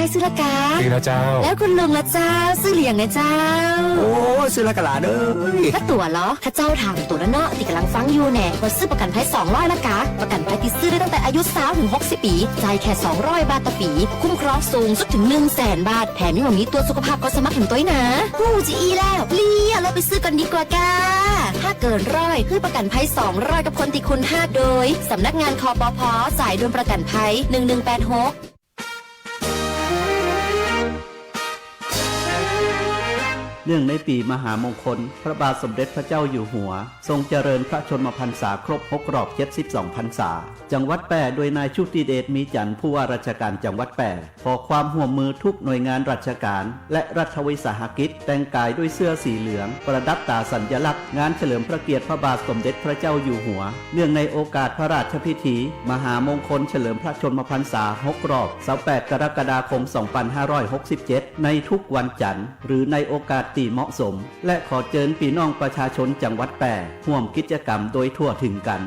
อ้ายซื้อละกาดีนะเจ้า แล้วคุณลุงละเจ้าซื้อเหลียงนะเจ้า โอ้ซื้อละกะหลาเด้อถ้าตั๋วเหรอข้าเจ้าถามตั๋วแล้วเนาะที่กำลังฟังอยู่แน่ว่าซื้อประกันภัย200ละกาประกันภัยที่ซื้อได้ตั้งแต่อายุ3ถึง60ปีจ่ายแค่200บาทต่อปี คุ้มครองสูงสุดถึง1 0 0 0 0แสนบาทแถมยังมีตัวจสุขภาพก็สมัครถึงตัวอีกนะหูจีอีแล้วเลียเราไปซื้อกันดีกว่ากาถ้าเกินร้อยคือประกันภัย200กับคนที่คุณห้าโดยสำนักงานคอปพสายด่วนประกันภัย1186 นื่องในปีมหามงคล พระบาทสมเด็จพระเจ้าอยู่หัว ทรงเจริญพระชนมพรรษาครบ6รอบ72พรรษา จังหวัดแปรโดยนายชุติเดชมีจันทร์ผู้ว่าราชการจังหวัดแปรขอความห่วมมือทุกหน่วยงานราชการ และรัฐวิสาหกิจ แต่งกายด้วยเสื้อสีเหลือง ประดับตาสัญลักษณ์ งานเฉลิมพระเกียรติพระบาทสมเด็จพระเจ้าอยู่หัว เนื่องในโอกาสพระราชพิธี มหามงคลเฉลิมพระชนมพรรษา6รอบ28กรกฎาคม 2567 ในทุกวันจันทร์ หรือในโอกาสที่เหมาะสม และขอเชิญพี่น้องประชาชนจังหวัดแปรร่วมกิจกรรมโดยทั่วถึงกัน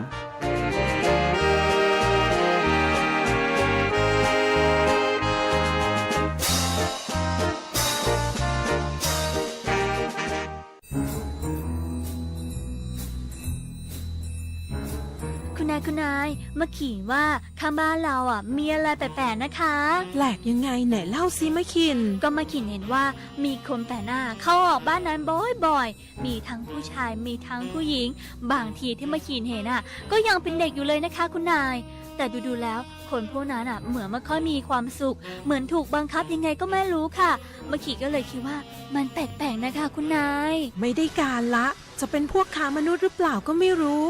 ายคุณนายมาขี่ว่าข้างบ้านเราอะ มีอะไรแปลกๆนะคะ แปลกยังไงไหนเล่าซิมะคิน ก็มาขินเห็นว่ามีคนแปลกหน้าเข้าออกบ้านนั้นบ่อยๆ มีทั้งผู้ชายมีทั้งผู้หญิง บางทีที่มาขินเห็นอะ ก็ยังเป็นเด็กอยู่เลยนะคะคุณนาย แต่ดูๆแล้วคนพวกนั้นอะเหมือนไม่ค่อยมีความสุข เหมือนถูกบังคับยังไงก็ไม่รู้ค่ะมาขี่ก็เลยคิดว่ามันแปลกๆนะคะคุณนาย ไม่ได้การละ จะเป็นพวกค้ามนุษย์หรือเปล่าก็ไม่รู้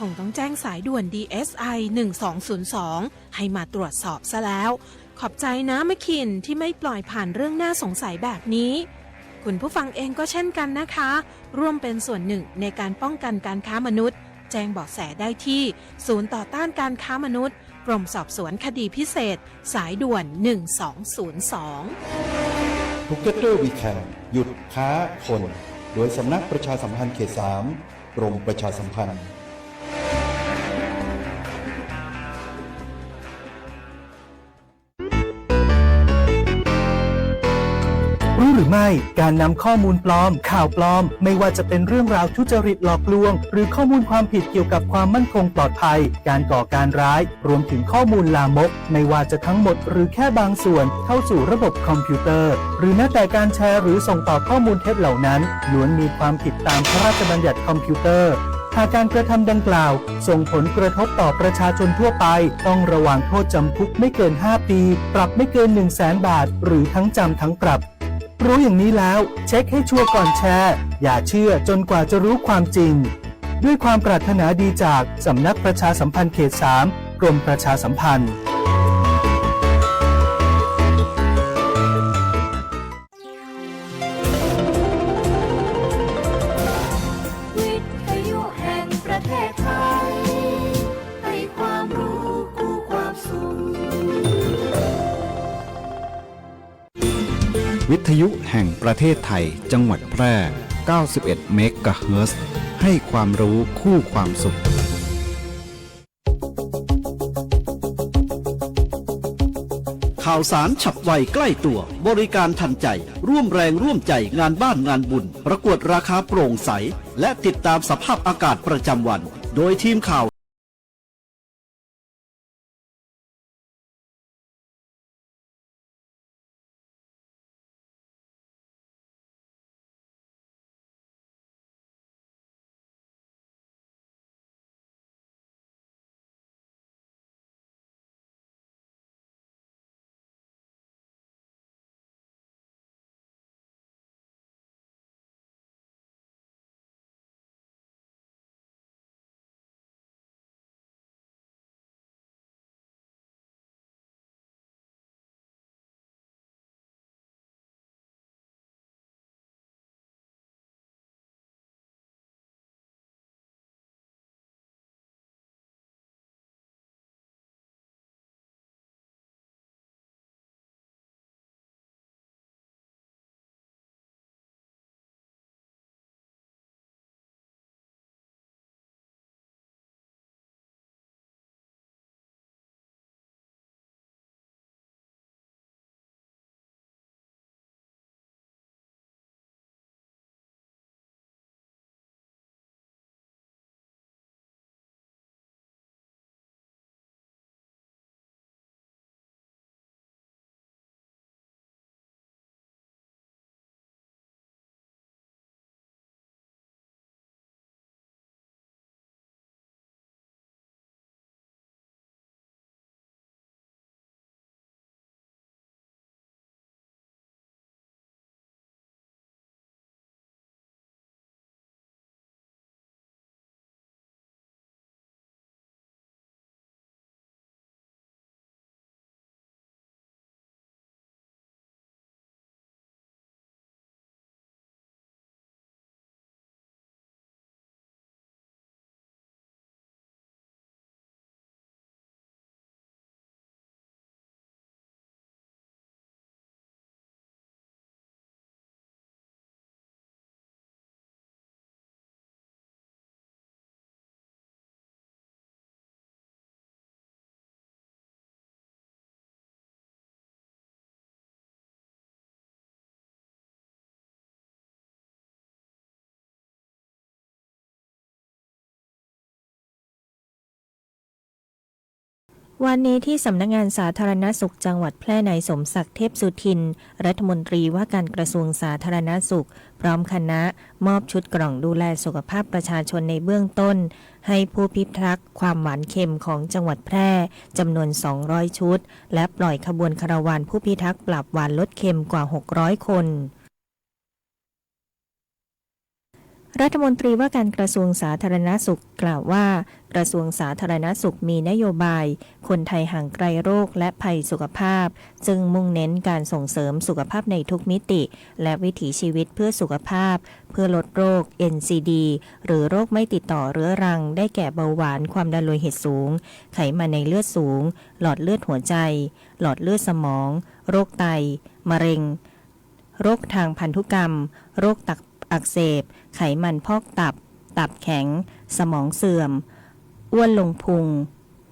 คงต้องแจ้งสายด่วน DSI 1202 ให้มาตรวจสอบซะแล้ว ขอบใจนะมะคินที่ไม่ปล่อยผ่านเรื่องน่าสงสัยแบบนี้ คุณผู้ฟังเองก็เช่นกันนะคะ ร่วมเป็นส่วนหนึ่งในการป้องกันการค้ามนุษย์ แจ้งเบาะแสได้ที่ ศูนย์ต่อต้านการค้ามนุษย์ กรมสอบสวนคดีพิเศษ สายด่วน 1202 Together We Can หยุดค้าคน โดยสำนักประชาสัมพันธ์เขต3กรมประชาสัมพันธ์ ไม่ การนำข้อมูลปลอม ข่าวปลอม ไม่ว่าจะเป็นเรื่องราวทุจริตหลอกลวง หรือข้อมูลความผิดเกี่ยวกับความมั่นคงปลอดภัย การก่อการร้าย รวมถึงข้อมูลลามก ไม่ว่าจะทั้งหมดหรือแค่บางส่วนเข้าสู่ระบบคอมพิวเตอร์ หรือแม้แต่การแชร์หรือส่งต่อข้อมูลเท็จเหล่านั้นล้วนมีความผิดตามพระราชบัญญัติคอมพิวเตอร์หากการกระทำดังกล่าว ส่งผลกระทบต่อประชาชนทั่วไป ต้องระวังโทษจำคุกไม่เกิน 5 ปี ปรับไม่เกิน 1 0 0 0 0แสนบาท หรือทั้งจำทั้งปรับ รู้อย่างนี้แล้ว เช็คให้ชัวร์ก่อนแชร์ อย่าเชื่อจนกว่าจะรู้ความจริง ด้วยความปรารถนาดีจากสำนักประชาสัมพันธ์เขต 3 กรมประชาสัมพันธ์ ยุแห่งประเทศไทย จังหวัดแพร่ 91 เมกะเฮิรตซ์ให้ความรู้คู่ความสุข ข่าวสารฉับไวใกล้ตัว บริการทันใจ ร่วมแรงร่วมใจงานบ้านงานบุญ ประกวดราคาโปร่งใส และติดตามสภาพอากาศประจำวัน โดยทีมข่าว วันนี้ที่สำนักงานสาธารณสุขจังหวัดแพร่ในายสมศักดิ์เทพสุทิน รัฐมนตรีว่าการกระทรวงสาธารณสุข พร้อมคณะ มอบชุดกล่องดูแลสุขภาพประชาชนในเบื้องต้น ให้ผู้พิทักษ์ความหวานเค็มของจังหวัดแพร่จำนวน 200 ชุด และปล่อยขบวนคาราวานผู้พิทักษ์ปรับหวานลดเค็มกว่า 600 คน รัฐมนตรีว่าการกระทรวงสาธารณสุขกล่าวว่า กระทรวงสาธารณสุขมีนโยบาย คนไทยห่างไกลโรคและภัยสุขภาพ จึงมุ่งเน้นการส่งเสริมสุขภาพในทุกมิติ และวิถีชีวิตเพื่อสุขภาพ เพื่อลดโรค NCD หรือโรคไม่ติดต่อเรื้อรัง ได้แก่เบาหวานความดันโลหิตสูง ไขมันในเลือดสูง หลอดเลือดหัวใจ หลอดเลือดสมอง โรคไต มะเร็ง โรคทางพันธุกรรม โรคตับ อักเสบ ไขมันพอกตับ ตับแข็ง สมองเสื่อม อ้วนลงพุง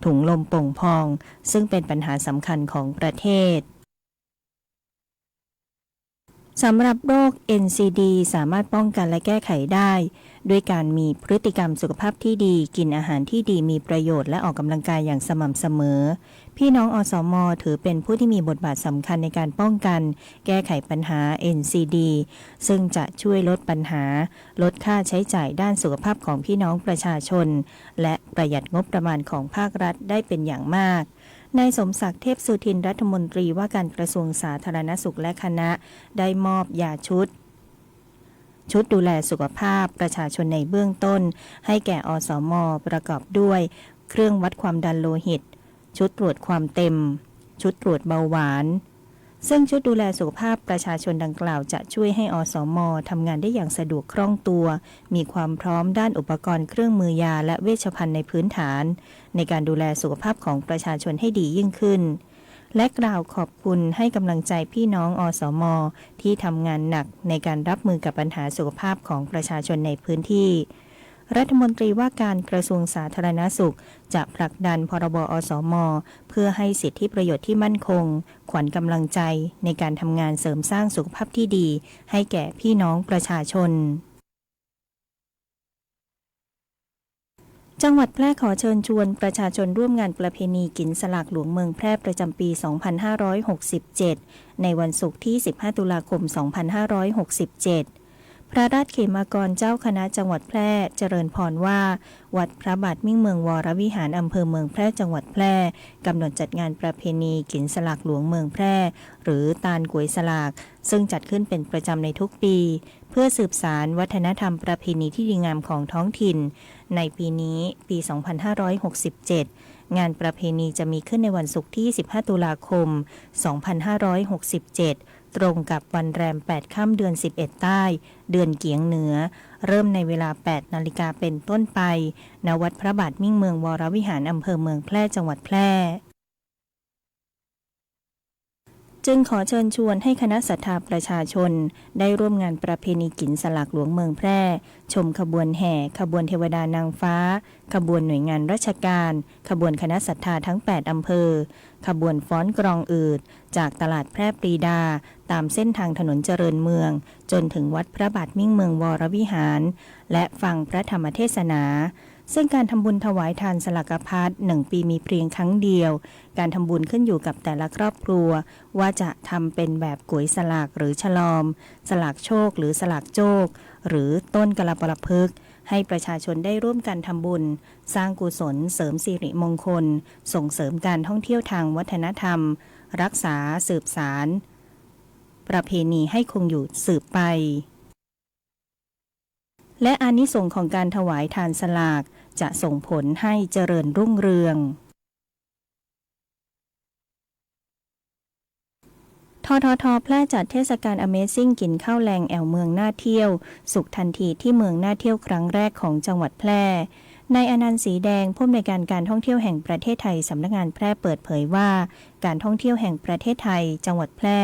ถุงลมโป่งพอง ซึ่งเป็นปัญหาสำคัญของประเทศสำหรับโรค NCD สามารถป้องกันและแก้ไขได้ ด้วยการมีพฤติกรรมสุขภาพที่ดีกินอาหารที่ดีมีประโยชน์และออกกำลังกายอย่างสม่ำเสมอ พี่น้องอสมถือเป็นผู้ที่มีบทบาทสำคัญในการป้องกัน แก้ไขปัญหา NCD ซึ่งจะช่วยลดปัญหา ลดค่าใช้จ่ายด้านสุขภาพของพี่น้องประชาชน และประหยัดงบประมาณของภาครัฐได้เป็นอย่างมากนายสมศักดิ์เทพสุทินรัฐมนตรีว่าการกระทรวงสาธารณสุขและคณะ ได้มอบยาชุด ชุดดูแลสุขภาพประชาชนในเบื้องต้น ให้แก่อสมประกอบด้วย เครื่องวัดความดันโลหิต ชุดตรวจความเต็ม ชุดตรวจเบาหวาน ซึ่งชุดดูแลสุขภาพประชาชนดังกล่าวจะช่วยให้อสมทำงานได้อย่างสะดวกคล่องตัว มีความพร้อมด้านอุปกรณ์เครื่องมือยาและเวชภัณฑ์ในพื้นฐาน ในการดูแลสุขภาพของประชาชนให้ดียิ่งขึ้น และกล่าวขอบคุณให้กำลังใจพี่น้องอสม ที่ทำงานหนักในการรับมือกับปัญหาสุขภาพของประชาชนในพื้นที่ รัฐมนตรีว่าการกระทรวงสาธารณสุข จะผลักดันพรบอสม เพื่อให้สิทธิประโยชน์ที่มั่นคง ขวัญกำลังใจในการทำงานเสริมสร้างสุขภาพที่ดี ให้แก่พี่น้องประชาชน จังหวัดแพร่ขอเชิญชวนประชาชนร่วมงานประเพณีกินสลากหลวงเมืองแพร่ประจำปี 2567 ในวันศุกร์ที่ 15 ตุลาคม 2567 พระราชเขมากรเจ้าคณะจังหวัดแพร่เจริญพรว่า วัดพระบาทมิ่งเมืองวรวิหารอำเภอเมืองแพร่จังหวัดแพร่กำหนดจัดงานประเพณีกินสลากหลวงเมืองแพร่ หรือตาลกวยสลาก ซึ่งจัดขึ้นเป็นประจำในทุกปี เพื่อสืบสารวัฒนธรรมประเพณีที่ดีงามของท้องถิ่น ในปีนี้ปี 2567 งานประเพณีจะมีขึ้นในวันศุกร์ที่ 15 ตุลาคม 2567 ตรงกับวันแรม 8 ค่ำเดือน 11 ใต้ เดือนเกียงเหนือ เริ่มในเวลา 8 นาฬิกาเป็นต้นไป ณ วัดพระบาทมิ่งเมืองวรวิหารอำเภอเมืองแพร่จังหวัดแพร่ จึงขอเชิญชวนให้คณะศรัทธาประชาชน ได้ร่วมงานประเพณีกินสลากหลวงเมืองแพร่ ชมขบวนแห่ ขบวนเทวดานางฟ้า ขบวนหน่วยงานราชการ ขบวนคณะศรัทธาทั้ง 8 อำเภอ ขบวนฟ้อนกรองอืด จากตลาดแพร่ปรีดา ตามเส้นทางถนนเจริญเมือง จนถึงวัดพระบาทมิ่งเมืองวรวิหาร และฟังพระธรรมเทศนา ซึ่งการทำบุญถวายทานสลากพัดหนึ่งปีมีเพียงครั้งเดียว การทำบุญขึ้นอยู่กับแต่ละครอบครัว ว่าจะทำเป็นแบบก๋วยสลากหรือฉลอม สลากโชคหรือสลากโจก หรือต้นกระปรพฤกให้ประชาชนได้ร่วมกันทำบุญ สร้างกุศล เสริมสิริมงคล ส่งเสริมการท่องเที่ยวทางวัฒนธรรม รักษาสืบสาร ประเพณีให้คงอยู่สืบไปและอานิสงส์ของการถวายทานสลาก จะส่งผลให้เจริญรุ่งเรือง ทททแพร่จัดเทศกาล Amazing กินข้าวแรงแอวเมืองน่าเที่ยว สุขทันทีที่เมืองน่าเที่ยวครั้งแรกของจังหวัดแพร่ นายอนันต์สีแดงผู้อำนวยการการท่องเที่ยวแห่งประเทศไทยสำนักงานแพร่เปิดเผยว่า การท่องเที่ยวแห่งประเทศไทย จังหวัดแพร่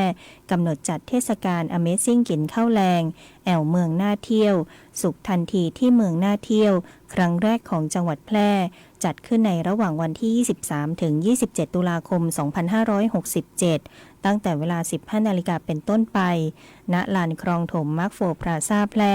กำหนดจัดเทศกาล Amazing กินข้าวแรงแอวเมืองน่าเที่ยว สุขทันทีที่เมืองน่าเที่ยว ครั้งแรกของจังหวัดแพร่ จัดขึ้นในระหว่างวันที่ 23 ถึง 27 ตุลาคม 2567 ตั้งแต่เวลา 15 นาฬิกาเป็นต้นไป ณ ลานคลองถมมาร์คโฟพลาซาแพร่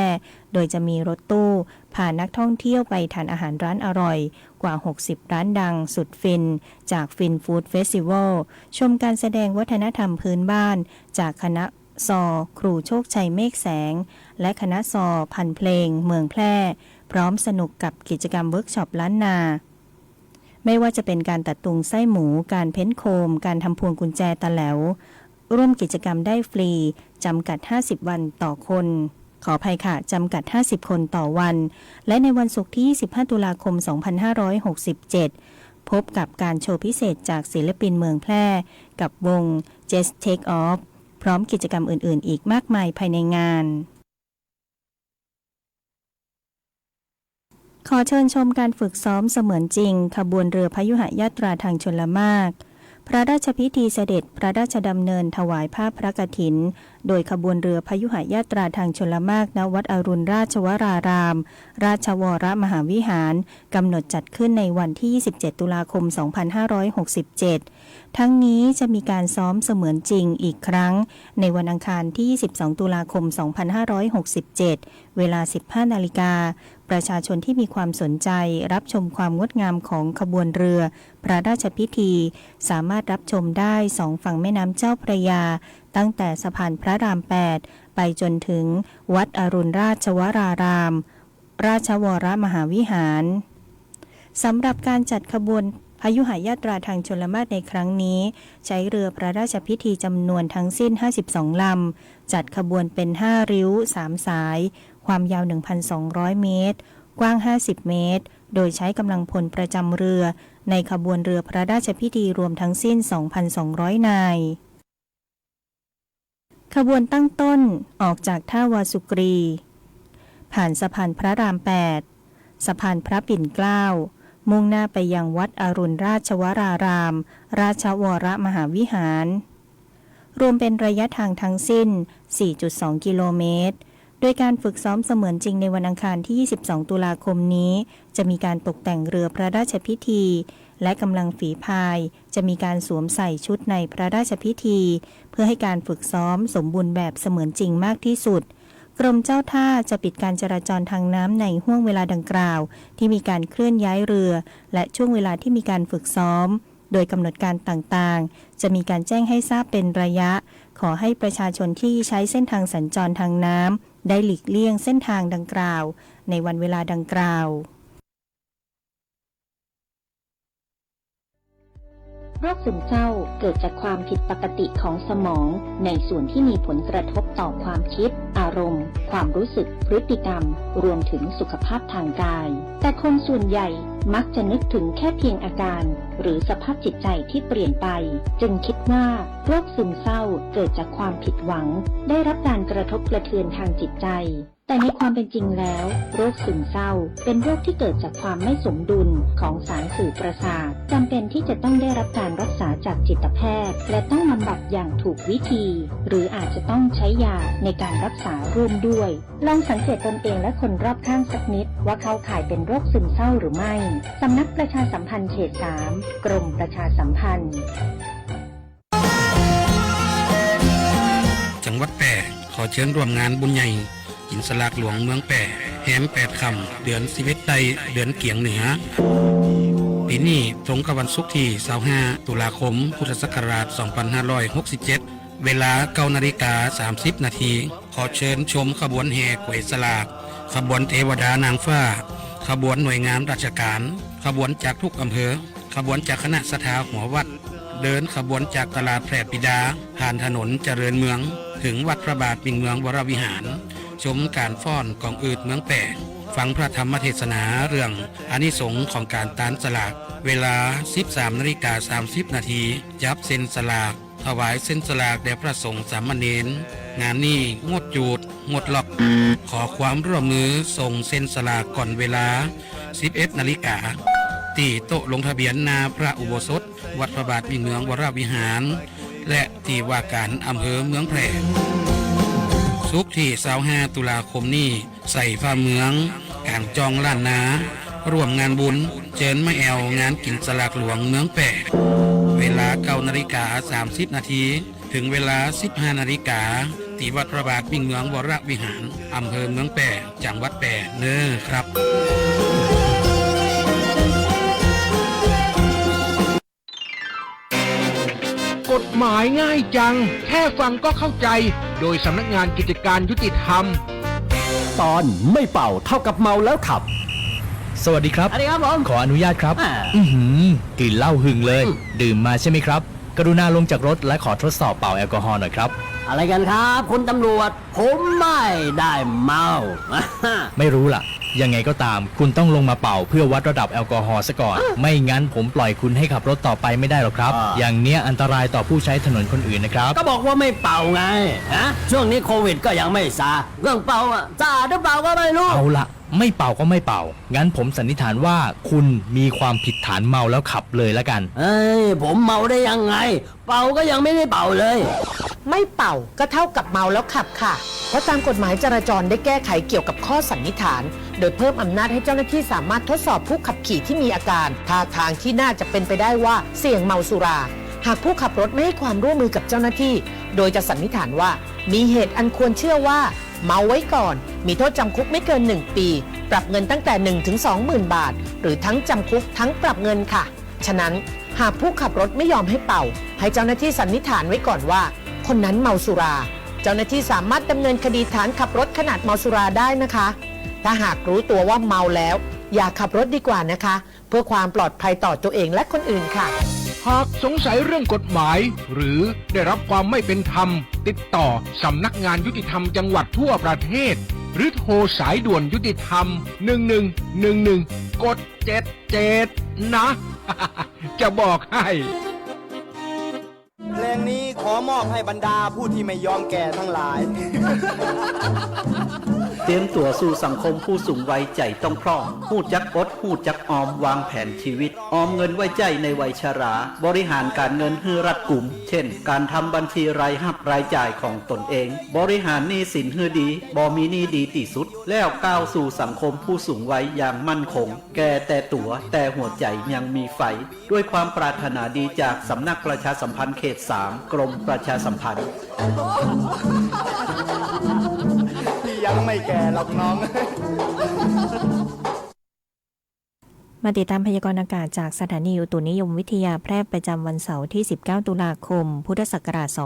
โดยจะมีรถตู้พานักท่องเที่ยวไปทานอาหารร้านอร่อย กว่า 60 ร้านดังสุดฟิน จากฟินฟู้ดเฟสติวัล ชมการแสดงวัฒนธรรมพื้นบ้าน จากคณะซอ ครูโชคชัยเมฆแสง และคณะซอ พันเพลง เมืองแพร่ พร้อมสนุกกับกิจกรรมเวิร์กช็อปล้านนา ไม่ว่าจะเป็นการตัดตุงไส้หมู การเพ้นโคม การทำพวงกุญแจตะแหลวร่วมกิจกรรมได้ฟรี จำกัด 50 วันต่อคน ขออภัยค่ะ จำกัด 50 คนต่อวัน และในวันศุกร์ที่ 25 ตุลาคม 2567 พบกับการโชว์พิเศษจากศิลปินเมืองแพร่ กับวง Just Take Off พร้อมกิจกรรมอื่น ๆ อีกมากมายภายในงาน ขอเชิญชมการฝึกซ้อมเสมือนจริง ขบวนเรือพยุหยาตราทางชลมาก พระราชพิธีเสด็จพระราชดำเนินถวายผ้าพระกฐินโดยขบวนเรือพยุหายาตราทางชลมากณวัดอรุณราชวราราม ราชวรมหาวิหาร กำหนดจัดขึ้นในวันที่ 27 ตุลาคม 2567 ทั้งนี้จะมีการซ้อมเสมือนจริงอีกครั้ง ในวันอังคารที่ 22 ตุลาคม 2567 เวลา 15 นาฬิกาประชาชนที่มีความสนใจรับชมความงดงามของขบวนเรือ พระราชพิธี สามารถรับชมได้สองฝั่งแม่น้ำเจ้าพระยา ตั้งแต่สะพานพระราม 8 ไปจนถึงวัดอรุณราชวราราม ราชวรมหาวิหารสำหรับการจัดขบวนพยุหายาตราทางชลมารในครั้งนี้ ใช้เรือพระราชพิธีจำนวนทั้งสิ้น 52 ลำ จัดขบวนเป็น 5 ริ้ว 3 สาย ความยาว 1,200 เมตร กว้าง 50 เมตร โดยใช้กำลังพลประจำเรือ ในขบวนเรือพระราชพิธีรวมทั้งสิ้น 2,200 นาย ขบวนตั้งต้นออกจากท่าวาสุกรี ผ่านสะพานพระราม8สะพานพระปิ่นเกล้า มุ่งหน้าไปยังวัดอรุณราชวราราม ราชวรมหาวิหาร รวมเป็นระยะทางทั้งสิ้น 4.2 กิโลเมตร โดยการฝึกซ้อมเสมือนจริงในวันอังคารที่ 22 ตุลาคมนี้ จะมีการตกแต่งเรือพระราชพิธี และกำลังฝีพายจะมีการสวมใส่ชุดในพระราชพิธี เพื่อให้การฝึกซ้อมสมบูรณ์แบบเสมือนจริงมากที่สุด กรมเจ้าท่าจะปิดการจราจรทางน้ำในห่วงเวลาดังกล่าว ที่มีการเคลื่อนย้ายเรือ และช่วงเวลาที่มีการฝึกซ้อม โดยกำหนดการต่างๆ จะมีการแจ้งให้ทราบเป็นระยะ ขอให้ประชาชนที่ใช้เส้นทางสัญจรทางน้ำได้หลีกเลี่ยงเส้นทางดังกล่าว ในวันเวลาดังกล่าว โรคซึมเศร้าเกิดจากความผิดปกติของสมอง ในส่วนที่มีผลกระทบต่อความคิด อารมณ์ ความรู้สึก พฤติกรรม รวมถึงสุขภาพทางกาย แต่คนส่วนใหญ่มักจะนึกถึงแค่เพียงอาการ หรือสภาพจิตใจที่เปลี่ยนไป จึงคิดว่าโรคซึมเศร้าเกิดจากความผิดหวัง ได้รับการกระทบกระเทือนทางจิตใจ แต่ในความเป็นจริงแล้ว โรคซึมเศร้า เป็นโรคที่เกิดจากความไม่สมดุลของสารสื่อประสาทจำเป็นที่จะต้องได้รับการรักษาจากจิตแพทย์ และต้องบำบัดอย่างถูกวิธี หรืออาจจะต้องใช้ยาในการรักษาร่วมด้วย ลองสังเกตตนเองและคนรอบข้างสักนิด ว่าเขาข่ายเป็นโรคซึมเศร้าหรือไม่สำนักประชาสัมพันธ์เขต3กรมประชาสัมพันธ์ จังหวัดแปร่ขอเชิญร่วมงานบุญใหญ่ หินสลากหลวงเมืองแปร่แหมแปดคำ เดือนสิวิตไตเดือนเกียงเหนือ ปีนี้ตรงกับวันศุกร์ที่25ตุลาคม พุทธศักราช 2567 เวลา9นาฬิกา 30 นาที ขอเชิญชมขบวนแห่กวยสลาก ขบวนเทวดานางฟ้า ขบวนหน่วยงานราชการ ขบวนจากทุกอำเภอ ขบวนจากคณะสถาหัววัด เดินขบวนจากตลาดแพร่ปิดา ผ่านถนนเจริญเมือง ถึงวัดพระบาทปิงเมืองวรวิหาร ชมการฟ้อนกองอืดเมืองแปะฟังพระธรรมเทศนาเรื่องอานิสงส์ของการตานสลาก เวลา 13นาฬิกา30 นาทียับเส้นสลาก ถวายเส้นสลากแด่พระสงฆ์สามเณรงานนี้งดจูด งดหลอก ขอความร่วมมือส่งเส้นสลากก่อนเวลา 11นาฬิกาที่โต๊ะลงทะเบียนนาพระอุโบสถ วัดพระบาทมีเมืองวรวิหาร และที่ว่าการอำเภอเมืองแพร่ สุกที่25ตุลาคมนี้ใส่ฟ้าเมืองกลางจองล้านนาร่วมงานบุญเจิญไม่แอวงานกินสลากหลวงเมืองแปะเวลา9นาฬิกา30นาทีถึงเวลา15นาฬิกาที่วัดพระบาทมิ่งเมืองวรวิหารอำเภอเมืองแปะจังหวัดแปะเน้อครับกฎหมายง่ายจัง แค่ฟังก็เข้าใจ โดยสำนักงานกิจการยุติธรรม ตอนไม่เป่าเท่ากับเมาแล้วขับ สวัสดีครับสวัสดีครับผม ขออนุญาตครับอ่า อือหือกลิ่นเหล้าหึงเลย ดื่มมาใช่ไหมครับ กรุณาลงจากรถและขอทดสอบเป่าแอลกอฮอล์หน่อยครับ อะไรกันครับ คุณตำรวจ ผมไม่ได้เมา ไม่รู้ล่ะ ยังไงก็ตาม คุณต้องลงมาเป่าเพื่อวัดระดับแอลกอฮอล์ซะก่อน ไม่งั้นผมปล่อยคุณให้ขับรถต่อไปไม่ได้หรอกครับ อ่า อย่างเนี้ยอันตรายต่อผู้ใช้ถนนคนอื่นนะครับ ก็บอกว่าไม่เป่าไงฮะช่วงนี้โควิดก็ยังไม่ซาเรื่องเป่าอะซาหรือเปล่าก็ไม่รู้ เอาละไม่เป่าก็ไม่เป่า งั้นผมสันนิษฐานว่าคุณมีความผิดฐานเมาแล้วขับเลยละกัน เอ้ยผมเมาได้ยังไง เป่าก็ยังไม่ได้เป่าเลย ไม่เป่าก็เท่ากับเมาแล้วขับค่ะ เพราะตามกฎหมายจราจรได้แก้ไขเกี่ยวกับข้อสันนิษฐาน โดยเพิ่มอำนาจให้เจ้าหน้าที่สามารถทดสอบผู้ขับขี่ที่มีอาการท่าทางที่น่าจะเป็นไปได้ว่าเสี่ยงเมาสุรา หากผู้ขับรถไม่ให้ความร่วมมือกับเจ้าหน้าที่ โดยจะสันนิษฐานว่า มีเหตุอันควรเชื่อว่า เมาไว้ก่อน มีโทษจำคุกไม่เกิน 1 ปี ปรับเงินตั้งแต่1ถึง20,000 บาท หรือทั้งจำคุกทั้งปรับเงินค่ะ ฉะนั้นหากผู้ขับรถไม่ยอมให้เป่า ให้เจ้าหน้าที่สันนิษฐานไว้ก่อนว่า คนนั้นเมาสุรา เจ้าหน้าที่สามารถดำเนินคดีฐานขับรถขนาดเมาสุราได้นะคะ ถ้าหากรู้ตัวว่าเมาแล้ว อย่าขับรถดีกว่านะคะ เพื่อความปลอดภัยต่อตัวเองและคนอื่นค่ะ หากสงสัยเรื่องกฎหมาย หรือได้รับความไม่เป็นธรรม ติดต่อสำนักงานยุติธรรมจังหวัดทั่วประเทศ หรือโทรสายด่วนยุติธรรม 1111กด77นะ จะบอกให้ งนี้ขอมอบให้บรรดาผู้ที่ไม่ยอมแก่ทั้งหลาย เตรียมตัวสู่สังคมผู้สูงวัยใจต้องพร้อมหูจักอดหูจักออมวางแผนชีวิต ออมเงินไว้ใจในวัยชรา บริหารการเงินให้รัดกลุ่ม เช่น การทำบัญชีรายรับรายจ่ายของตนเอง บริหารหนี้สินให้ดีบ่มีหนี้ดีที่สุด แล้วก้าวสู่สังคมผู้สูงวัยอย่างมั่นคง แก่แต่ตัวแต่หัวใจยังมีไฟ ด้วยความปรารถนาดีจากสำนักประชาสัมพันธ์เขต 3 กรมประชาสัมพันธ์ ยังไม่แก่หรอกน้อง มาติดตามพยากรณ์อากาศจากสถานีอุตุนิยมวิทยาแพร่ประจำวันเสาร์ที่ 19 ตุลาคม พุทธศักราช 2567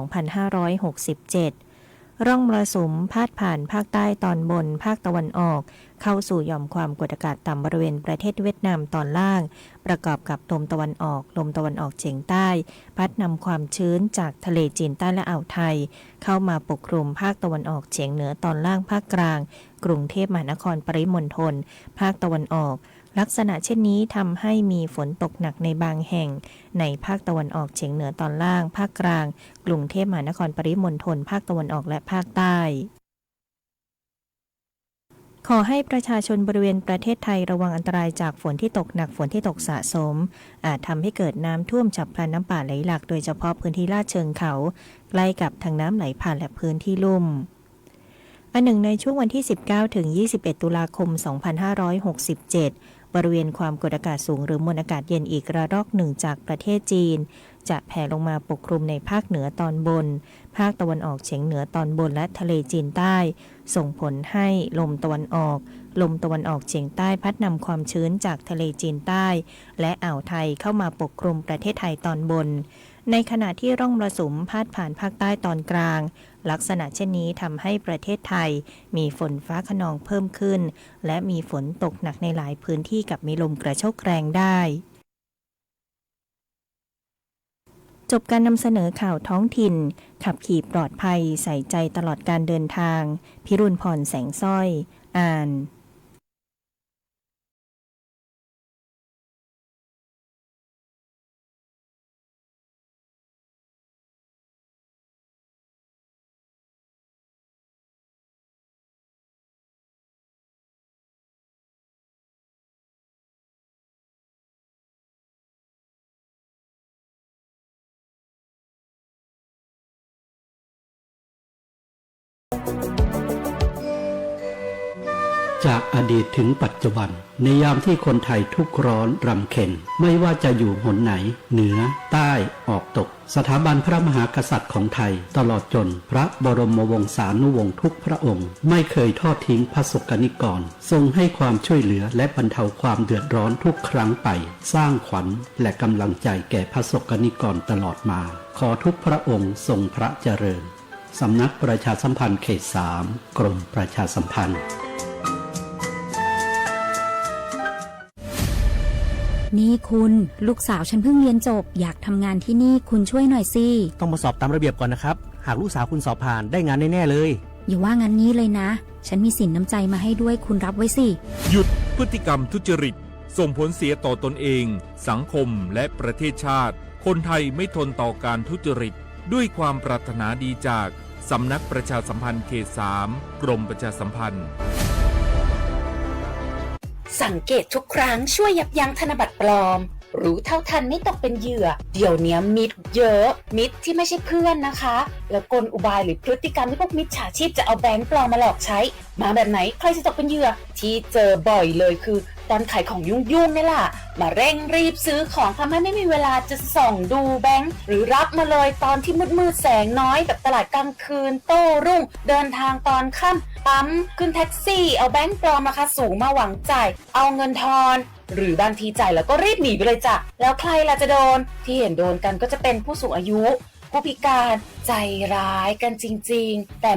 ร่องมรสุมพาดผ่านภาคใต้ตอนบน ภาคตะวันออก เข้าสู่หย่อมความกดอากาศต่ำบริเวณประเทศเวียดนามตอนล่าง ประกอบกับลมตะวันออก ลมตะวันออกเฉียงใต้ พัดนำความชื้นจากทะเลจีนใต้และอ่าวไทย เข้ามาปกคลุมภาคตะวันออกเฉียงเหนือตอนล่างภาคกลาง กรุงเทพมหานครปริมณฑลภาคตะวันออกลักษณะเช่นนี้ทำให้มีฝนตกหนักในบางแห่ง ในภาคตะวันออกเฉียงเหนือตอนล่าง ภาคกลาง กรุงเทพมหานครปริมณฑลภาคตะวันออกและภาคใต้ ขอให้ประชาชนบริเวณประเทศไทยระวังอันตรายจากฝนที่ตกหนักฝนที่ตกสะสม อาจทำให้เกิดน้ำท่วมฉับพลันน้ำป่าไหลหลากโดยเฉพาะพื้นที่ลาดเชิงเขา ใกล้กับทางน้ำไหลผ่านและพื้นที่ลุ่ม อันหนึ่งในช่วงวันที่ 19 ถึง 21 ตุลาคม 2567 บริเวณความกดอากาศสูงหรือมวลอากาศเย็นอีกระลอกหนึ่งจากประเทศจีน จะแผ่ลงมาปกคลุมในภาคเหนือตอนบน ภาคตะวันออกเฉียงเหนือตอนบนและทะเลจีนใต้ ส่งผลให้ลมตะวันออก ลมตะวันออกเฉียงใต้พัดนำความชื้นจากทะเลจีนใต้ และอ่าวไทยเข้ามาปกคลุมประเทศไทยตอนบน ในขณะที่ร่องมรสุมพาดผ่านภาคใต้ตอนกลาง ลักษณะเช่นนี้ทำให้ประเทศไทย มีฝนฟ้าขนองเพิ่มขึ้น และมีฝนตกหนักในหลายพื้นที่กับมีลมกระโชกแรงได้ จบการนำเสนอข่าวท้องถิ่น ขับขี่ปลอดภัยใส่ใจตลอดการเดินทาง พิรุณพรแสงสร้อย อ่าน จากอดีตถึงปัจจุบัน ในยามที่คนไทยทุกร้อนรำเค็นไม่ว่าจะอยู่หนไหน เหนือ ใต้ออกตก สถาบันพระมหากษัตริย์ของไทย ตลอดจนพระบรมวงศานุวงศ์ทุกพระองค์ ไม่เคยทอดทิ้งพระสกนิกร ทรงให้ความช่วยเหลือและบรรเทาความเดือดร้อนทุกครั้งไป สร้างขวัญและกำลังใจแก่พระสกนิกรตลอดมา ขอทุกพระองค์ทรงพระเจริญ สำนักประชาสัมพันธ์เขตสามกรมประชาสัมพันธ์ นี่คุณลูกสาวฉันเพิ่งเรียนจบ อยากทำงานที่นี่คุณช่วยหน่อยสิต้องมาสอบตามระเบียบก่อนนะครับ หากลูกสาวคุณสอบผ่านได้งานแน่ ๆ เลย อย่าว่างั้นนี้เลยนะ ฉันมีสินน้ำใจมาให้ด้วยคุณรับไว้สิ หยุดพฤติกรรมทุจริต ส่งผลเสียต่อตนเอง สังคมและประเทศชาติ คนไทยไม่ทนต่อการทุจริต ด้วยความปรารถนาดีจาก สำนักประชาสัมพันธ์เขต3กรมประชาสัมพันธ์ สังเกตทุกครั้งช่วยยับยั้งธนบัตรปลอม รู้เท่าทันไม่ตกเป็นเหยื่อ เดี๋ยวนี้มิดเยอะ มิดที่ไม่ใช่เพื่อนนะคะ แล้วกลอุบายหรือพฤติกรรมที่พวกมิจฉาชีพจะเอาแบงค์ปลอมมาหลอกใช้มาแบบไหนใครจะตกเป็นเหยื่อที่เจอบ่อยเลยคือ ตอนขายของยุ่งๆนี่แหละมาเร่งรีบซื้อของทำให้ไม่มีเวลาจะส่องดูแบงค์หรือรับมาเลยตอนที่มืดๆแสงน้อยแบบตลาดกลางคืน โต้รุ่ง เดินทางตอนค่ำปั๊มขึ้นแท็กซี่ เอาแบงค์ปลอมราคาสูงมาหวังจ่ายเอาเงินทอนหรือบางทีจ่ายแล้วก็รีบหนีไปเลยจ้ะแล้วใครล่ะจะโดน ที่เห็นโดนกันก็จะเป็นผู้สูงอายุ ผู้พิการใจร้ายกันจริง ๆ แต่